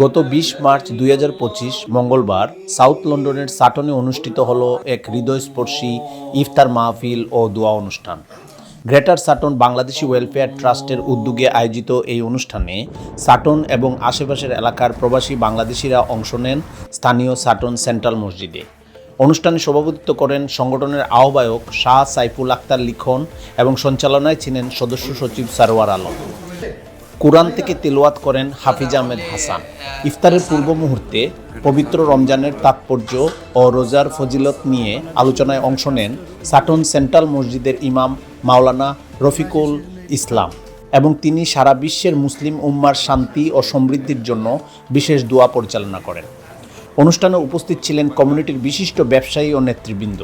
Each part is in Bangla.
গত বিশ মার্চ দুই হাজার পঁচিশ মঙ্গলবার সাউথ লন্ডনের সাটনে অনুষ্ঠিত হল এক হৃদয়স্পর্শী ইফতার মাহফিল ও দোয়া অনুষ্ঠান। গ্রেটার সাটন বাংলাদেশি ওয়েলফেয়ার ট্রাস্টের উদ্যোগে আয়োজিত এই অনুষ্ঠানে সাটন এবং আশেপাশের এলাকার প্রবাসী বাংলাদেশিরা অংশ নেন স্থানীয় সাটন সেন্ট্রাল মসজিদে। অনুষ্ঠানে সভাপতিত্ব করেন সংগঠনের আহ্বায়ক শাহ সাইফুল আক্তার লিখন এবং সঞ্চালনায় ছিলেন সদস্য সচিব সারোয়ার আলম। কোরআন থেকে তেলোয়াত করেন হাফিজ আহমেদ হাসান। ইফতারের পূর্ব মুহূর্তে পবিত্র রমজানের তাৎপর্য ও রোজার ফজিলত নিয়ে আলোচনায় অংশ নেন সাটন সেন্ট্রাল মসজিদের ইমাম মাওলানা রফিকুল ইসলাম এবং তিনি সারা বিশ্বের মুসলিম উম্মার শান্তি ও সমৃদ্ধির জন্য বিশেষ দোয়া পরিচালনা করেন। অনুষ্ঠানে উপস্থিত ছিলেন কমিউনিটির বিশিষ্ট ব্যবসায়ী ও নেতৃবৃন্দ।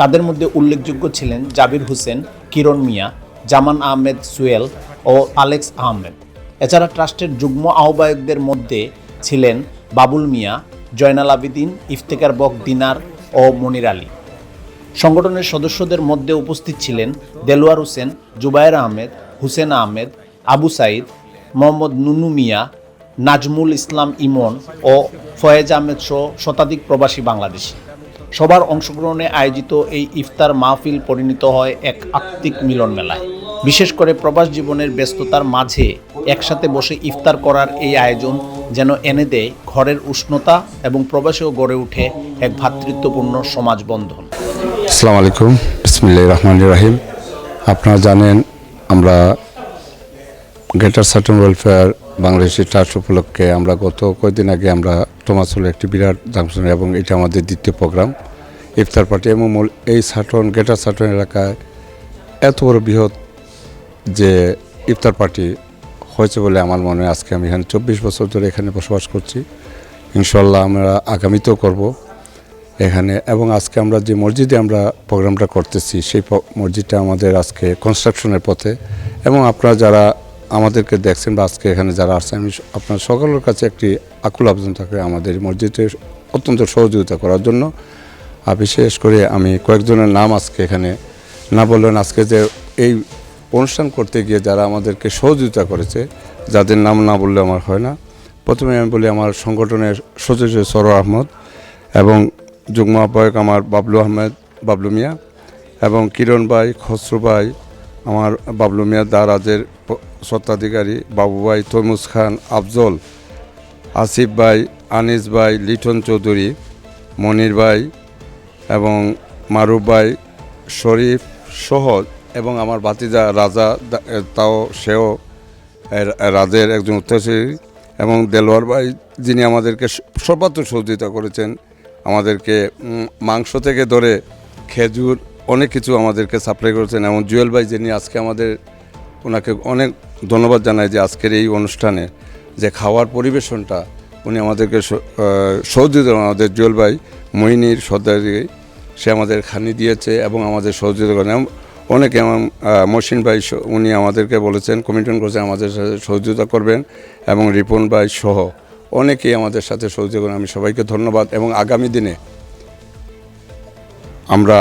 তাদের মধ্যে উল্লেখযোগ্য ছিলেন জাবির হোসেন, কিরণ মিয়া, জামান আহমেদ সুয়েল ও আলেক্স আহমেদ। এছাড়া ট্রাস্টের যুগ্ম আহ্বায়কদের মধ্যে ছিলেন বাবুল মিয়া, জয়নাল আবিদিন ইফতেকার বক দিনার ও মনির আলী। সংগঠনের সদস্যদের মধ্যে উপস্থিত ছিলেন দেলোয়ার হোসেন, জুবায়ের আহমেদ, হুসেন আহমেদ, আবু সাইদ, মোহাম্মদ নুনু মিয়া, নাজমুল ইসলাম ইমন ও ফয়েজ আহমেদ সহ শতাধিক প্রবাসী বাংলাদেশি। সবার অংশগ্রহণে আয়োজিত এই ইফতার মাহফিল পরিণত হয় এক আত্মিক মিলন মেলায় বিশেষ করে প্রবাস জীবনের ব্যস্ততার মাঝে একসাথে বসে ইফতার করার এই আয়োজন যেন এনে দেয় ঘরের উষ্ণতা এবং প্রবাসেও গড়ে ওঠে এক ভ্রাতৃত্বপূর্ণ সমাজ বন্ধন আসসালামু আলাইকুম। বিসমিল্লাহ রহমান রাহিম। আপনারা জানেন আমরা greater Sutton welfare Bangladeshi trust উপলক্ষে আমরা গত কয়েকদিন আগে আমরা টোমাসুল একটি বিরাট জাংশন এবং এটা আমাদের দ্বিতীয় প্রোগ্রাম, ইফতার পার্টি এবং এই সাটন গ্রেটার সাটন এলাকায় এত বড় বৃহৎ যে ইফতার পার্টি হয়েছে বলে আমার মনে হয় আজকে আমি এখানে চব্বিশ বছর ধরে এখানে বসবাস করছি। ইনশাল্লাহ আমরা আগামীতেও করব এখানে এবং আজকে আমরা যে মসজিদে আমরা প্রোগ্রামটা করতেছি, সেই মসজিদটা আমাদের আজকে কনস্ট্রাকশনের পথে এবং আপনারা যারা আমাদেরকে দেখছেন বা আজকে এখানে যারা আসছেন, আমি আপনার সকলের কাছে একটি আকুল আবেদন থাকে আমাদের মসজিদে অত্যন্ত সহযোগিতা করার জন্য। আর বিশেষ করে আমি কয়েকজনের নাম আজকে এখানে না বললেন আজকে যে এই অনুষ্ঠান করতে গিয়ে যারা আমাদেরকে সহযোগিতা করেছে, যাদের নাম না বললে আমার হয় না, প্রথমে আমি বলি আমার সংগঠনের সদস্য সরোর আহমদ এবং যুগ্ম আহ্বায়ক আমার বাবলু আহমেদ, বাবলু মিয়া এবং কিরণ ভাই, খসরু ভাই, আমার বাবলু মিয়া দারাজের স্বত্বাধিকারী বাবু ভাই তৈমুজ খান, আফজল, আসিফ ভাই, আনিস ভাই, লিটন চৌধুরী, মনির ভাই এবং মারুফ ভাই, শরীফ সহ এবং আমার ভাতিজা রাজা তাও সেও রাজের একজন উত্তরসূরি এবং দেলোয়ার ভাই যিনি আমাদেরকে স- সর্বাত্র সহযোগিতা করেছেন, আমাদেরকে মাংস থেকে ধরে খেজুর, অনেক কিছু আমাদেরকে সাপ্লাই করেছেন এবং জুয়েল ভাই যিনি আজকে আমাদের, ওনাকে অনেক ধন্যবাদ জানাই যে আজকের এই অনুষ্ঠানে যে খাওয়ার পরিবেশনটা উনি আমাদেরকে সহযোগিতা আমাদের জুয়েল ভাই, মইনির সর্দারি সে আমাদের খানি দিয়েছে এবং আমাদের সহযোগিতা করেন। অনেকে আহ, মহসিন ভাই উনি আমাদেরকে বলেছেন কমিটমেন্ট করেছেন আমাদের সাথে সহযোগিতা করবেন এবং রিপন ভাই সহ অনেকেই আমাদের সাথে সহযোগিতা করেন আমি সবাইকে ধন্যবাদ এবং আগামী দিনে আমরা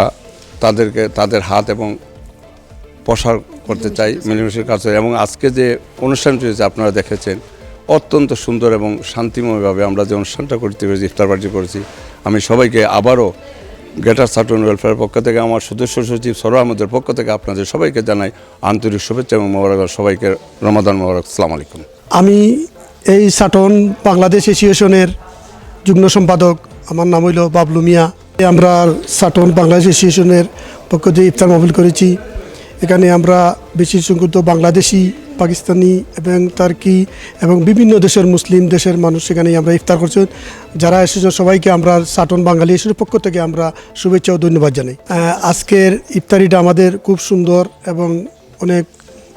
তাদেরকে তাদের হাত এবং প্রসার করতে চাই মিলেমিশের কাছে এবং আজকে যে অনুষ্ঠানটি হয়েছে আপনারা দেখেছেন অত্যন্ত সুন্দর এবং শান্তিময়ভাবে আমরা যে অনুষ্ঠানটা করতে পেরেছি ইফতার পার্টি করেছি আমি সবাইকে আবারও গ্রেটার সার্টন ওয়েলফেয়ার পক্ষ থেকে, আমার সদস্য সচিব সরো আহমদের পক্ষ থেকে আপনাদের সবাইকে জানাই আন্তরিক শুভেচ্ছা এবং মোবারক সবাইকে রমাদান মোবারক, সালাম আলাইকুম। আমি এই সাটন বাংলাদেশ এসোসিয়েশনের যুগ্ম সম্পাদক, আমার নাম হইল বাবলু মিয়া। আমরা সাটন বাংলাদেশ এসোসিয়েশনের পক্ষ থেকে ইফতার মাহফিল করেছি। এখানে আমরা বেশি সংখ্যক বাংলাদেশি, পাকিস্তানি এবং তার্কি এবং বিভিন্ন দেশের মুসলিম দেশের মানুষ সেখানে আমরা ইফতার করছেন যারা এসেছে সবাইকে আমরা সাটন বাঙালি এসের পক্ষ থেকে আমরা শুভেচ্ছা ও ধন্যবাদ জানাই। আজকের ইফতারিটা আমাদের খুব সুন্দর এবং অনেক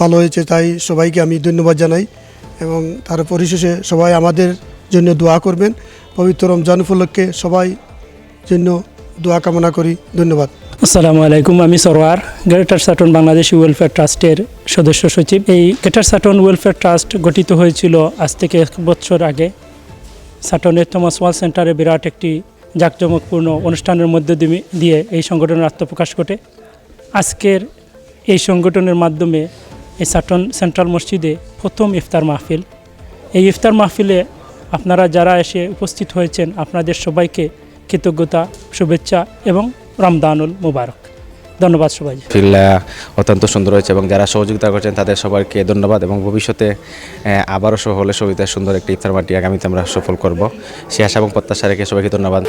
ভালো হয়েছে, তাই সবাইকে আমি ধন্যবাদ জানাই এবং তার পরিশেষে সবাই আমাদের জন্য দোয়া করবেন। পবিত্র রমজান উপলক্ষে সবাই জন্য দোয়া কামনা করি। ধন্যবাদ। আসসালামু আলাইকুম, আমি Sarwar. Greater Sutton Bangladeshi welfare ট্রাস্টের সদস্য সচিব। এই গ্রেটার সাটন ওয়েলফেয়ার ট্রাস্ট গঠিত হয়েছিল আজ থেকে এক বছর আগে। সাটনের থমাস ওয়াল সেন্টারে বিরাট একটি জাঁকজমকপূর্ণ অনুষ্ঠানের মধ্য দিয়ে- এই সংগঠনের আত্মপ্রকাশ ঘটে। আজকের এই সংগঠনের মাধ্যমে এই সাটন সেন্ট্রাল মসজিদে প্রথম ইফতার মাহফিল। এই ইফতার মাহফিলে আপনারা যারা এসে উপস্থিত হয়েছেন, আপনাদের সবাইকে কৃতজ্ঞতা, শুভেচ্ছা এবং রমদানুল মুবারক। ধন্যবাদ সবাই ফিল্লা অত্যন্ত সুন্দর হয়েছে এবং যারা সহযোগিতা করছেন তাদের সবাইকে ধন্যবাদ এবং ভবিষ্যতে আবারও সহ হলে সবিতা সুন্দর একটি ইফতার মাটি আগামীতে আমরা সফল করব। সে আশা এবং প্রত্যাশা রেখে সবাইকে ধন্যবাদ।